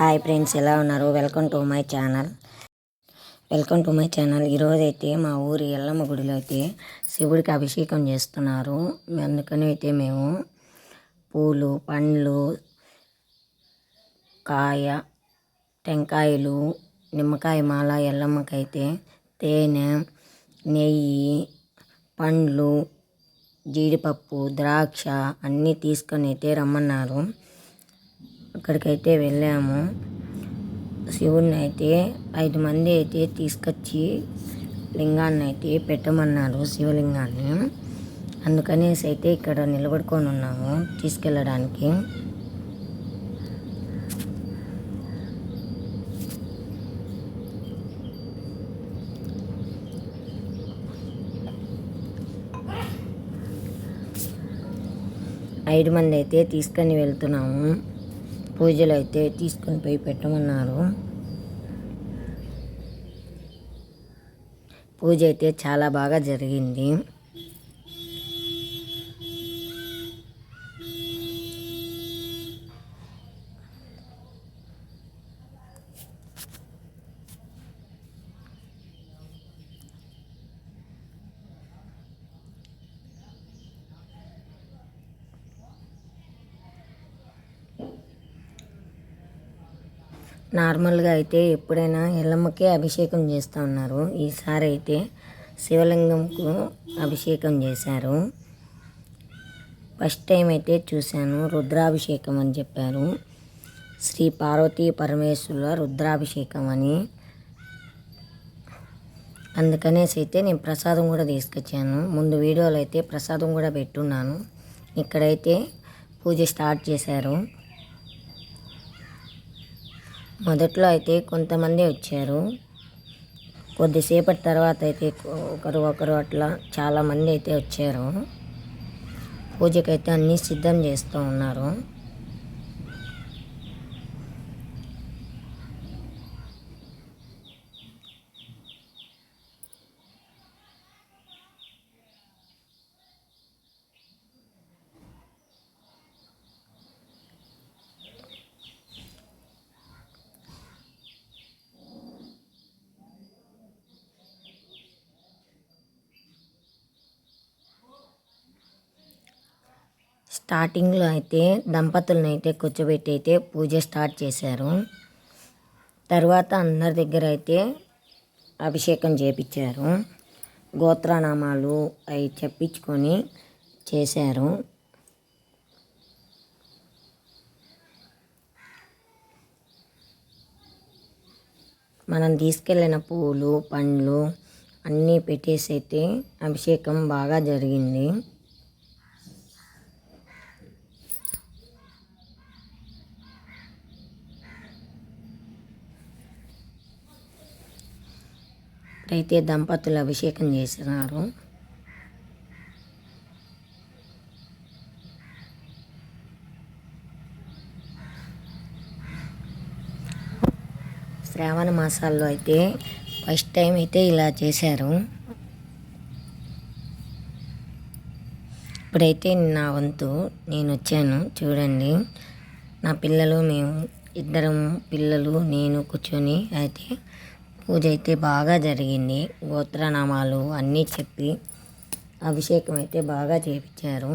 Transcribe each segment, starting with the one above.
Hi friends ఎలా ఉన్నారు? Welcome to my channel welcome to my channel ఈరోజైతే అయితే మా ఊరి ఎల్లమ్మ గుడిలో అయితే శివుడికి అభిషేకం చేస్తున్నారు. అందుకని అయితే మేము పూలు పండ్లు కాయ టెంకాయలు నిమ్మకాయ మాల ఎల్లమ్మకైతే తేనె నెయ్యి పండ్లు జీడిపప్పు ద్రాక్ష అన్నీ తీసుకొని అయితే రమ్మన్నారు. అక్కడికైతే వెళ్ళాము. శివుడిని అయితే ఐదు మంది అయితే తీసుకొచ్చి లింగాన్ని అయితే పెట్టమన్నారు శివలింగాన్ని. అందుకనేసి అయితే ఇక్కడ నిలబడుకొని ఉన్నాము తీసుకెళ్ళడానికి. ఐదు మంది అయితే తీసుకొని వెళ్తున్నాము. పూజలు అయితే తీసుకొని పోయి పెట్టమన్నారు. పూజ అయితే చాలా బాగా జరిగింది. నార్మల్గా అయితే ఎప్పుడైనా ఎల్లమ్మకే అభిషేకం చేస్తూ ఉన్నారు. ఈసారి అయితే శివలింగంకు అభిషేకం చేశారు. ఫస్ట్ టైం అయితే చూశాను రుద్రాభిషేకం అని చెప్పారు. శ్రీ పార్వతీ పరమేశ్వరుల రుద్రాభిషేకం అని. అందుకనేసి అయితే నేను ప్రసాదం కూడా తీసుకొచ్చాను. ముందు వీడియోలో అయితే ప్రసాదం కూడా పెట్టున్నాను. ఇక్కడైతే పూజ స్టార్ట్ చేశారు. మొదట్లో అయితే కొంతమంది వచ్చారు. కొద్దిసేపటి తర్వాత అయితే ఒకరు ఒకరు అట్లా చాలామంది అయితే వచ్చారు. పూజకైతే అన్నీ సిద్ధం చేస్తూ ఉన్నారు. స్టార్టింగ్లో అయితే దంపతులను అయితే కూర్చోబెట్టి అయితే పూజ స్టార్ట్ చేశారు. తర్వాత అందరి దగ్గర అయితే అభిషేకం చేపించారు గోత్రనామాలు అవి చెప్పించుకొని చేశారు. మనం తీసుకెళ్ళిన పూలు పండ్లు అన్నీ పెట్టేసి అయితే అభిషేకం బాగా జరిగింది. అయితే దంపతులు అభిషేకం చేసినారు. శ్రావణ మాసాల్లో అయితే ఫస్ట్ టైం అయితే ఇలా చేశారు. ఇప్పుడైతే నా వంతు నేను వచ్చాను చూడండి. నా పిల్లలు మేము ఇద్దరం పిల్లలు నేను కూర్చొని అయితే పూజ అయితే బాగా జరిగింది. గోత్రనామాలు అన్నీ చెప్పి అభిషేకం అయితే బాగా చేపించారు.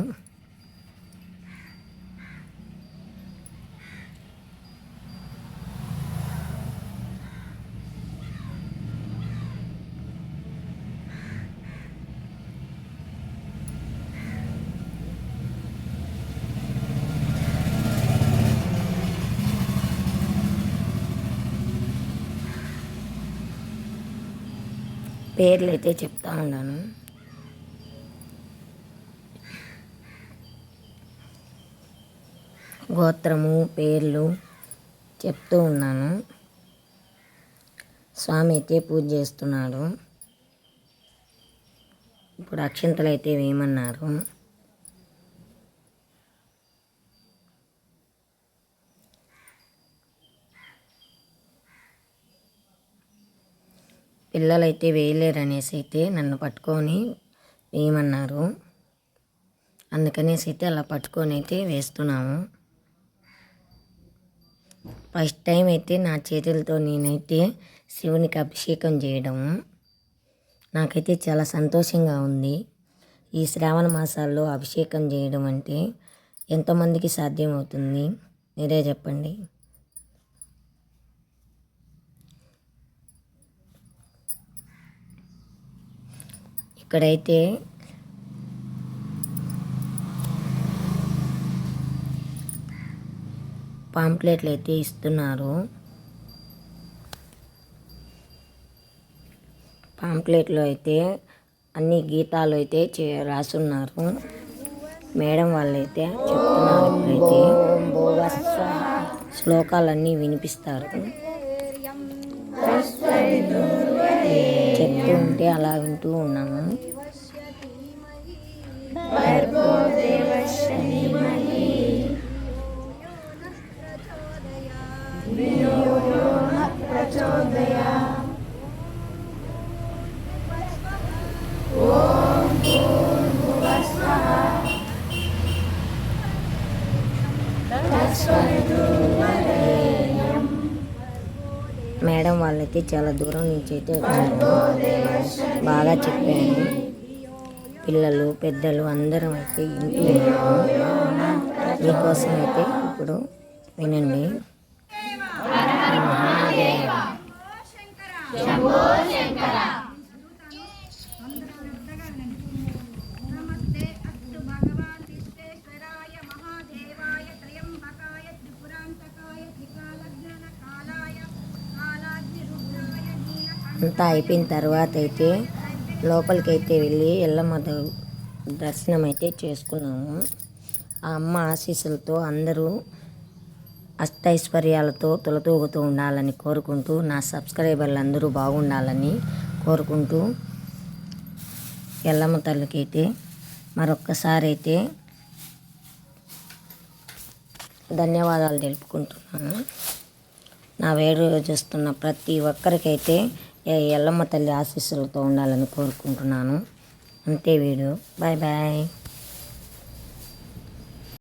పేర్లు అయితే చెప్తా ఉన్నాను. గోత్రము పేర్లు చెప్తూ ఉన్నాను. స్వామి అయితే పూజ చేస్తున్నాడు. ఇప్పుడు అక్షింతలు అయితే వేయమన్నారు. పిల్లలైతే వేయలేరు అనేసి అయితే నన్ను పట్టుకొని వేయమన్నారు. అందుకనేసి అయితే అలా పట్టుకొని అయితే వేస్తున్నాము. ఫస్ట్ టైం అయితే నా చేతులతో నేనైతే శివునికి అభిషేకం చేయడం నాకైతే చాలా సంతోషంగా ఉంది. ఈ శ్రావణ మాసాల్లో అభిషేకం చేయడం అంటే ఎంతమందికి సాధ్యమవుతుంది. మీరే చెప్పండి. ఇక్కడైతే పాంప్లెట్లు అయితే ఇస్తున్నారు. పాంప్లెట్లో అయితే అన్ని గీతాలు అయితే చే రాసున్నారు. మేడం వాళ్ళైతే చెప్తున్నారు ఇప్పుడైతే. శ్లోకాలన్నీ వినిపిస్తారు. అలా వింటూ ఉన్నాము మేడం వాళ్ళైతే చాలా దూరం నుంచి అయితే వచ్చాను బాగా చెప్పాను పిల్లలు పెద్దలు అందరం అయితే ఇంటి మీకోసం అయితే ఇప్పుడు వినండి. అంతా అయిపోయిన తర్వాత అయితే లోపలికి అయితే వెళ్ళి ఎల్లమ్మ ద- దర్శనం అయితే చేసుకున్నాము. ఆ అమ్మ ఆశీస్సులతో అందరూ అష్టైశ్వర్యాలతో తొలతూగుతూ ఉండాలని కోరుకుంటూ నా సబ్స్క్రైబర్లు అందరూ బాగుండాలని కోరుకుంటూ ఎల్లమ్మ తల్లికి అయితే మరొక్కసారి అయితే ధన్యవాదాలు తెలుపుకుంటున్నాను. నా వేడు చూస్తున్న ప్రతి ఒక్కరికైతే ఎల్లమ్మ తల్లి ఆశీస్సులతో ఉండాలని కోరుకుంటున్నాను. అంతే వీడియో. Bye bye.